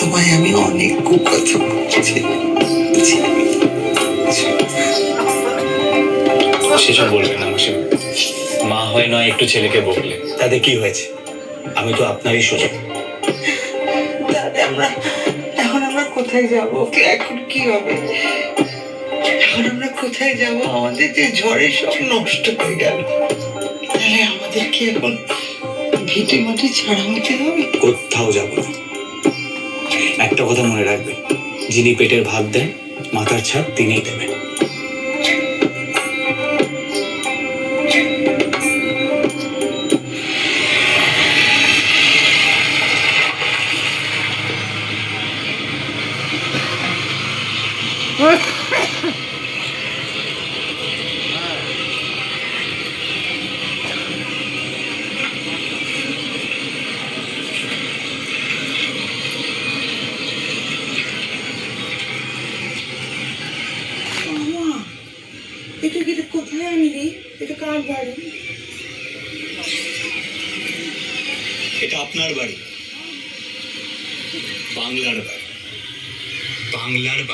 তোমায় আমি অনেক কুকথা বলেছি সেসব বলবেন না মাসিমা। মা হয় নয় একটু ছেলেকে বকলে। তাতে কি হয়েছে? আমি তো আপনারই সুযোগ তাহলে আমরা এখন আমরা কোথায় যাব? এখন কি হবে? এখন আমরা কোথায় যাব? আমাদের যে ঝড়ে সব নষ্ট হয়ে গেল। তাহলে আমাদের কি এখন ভিটে মাটি ছাড়া হতে হবে? কোথাও যাব না। একটা কথা মনে রাখবেন। যিনি পেটের ভাত দেন মাথার ছাদ তিনিই দেবেন। মামা এটা কি এটা কোথায় আনলি এটা কার বাড়ি? এটা আপনার বাড়ি। বাংলার বাড়ি। বাংলার বাড়ি।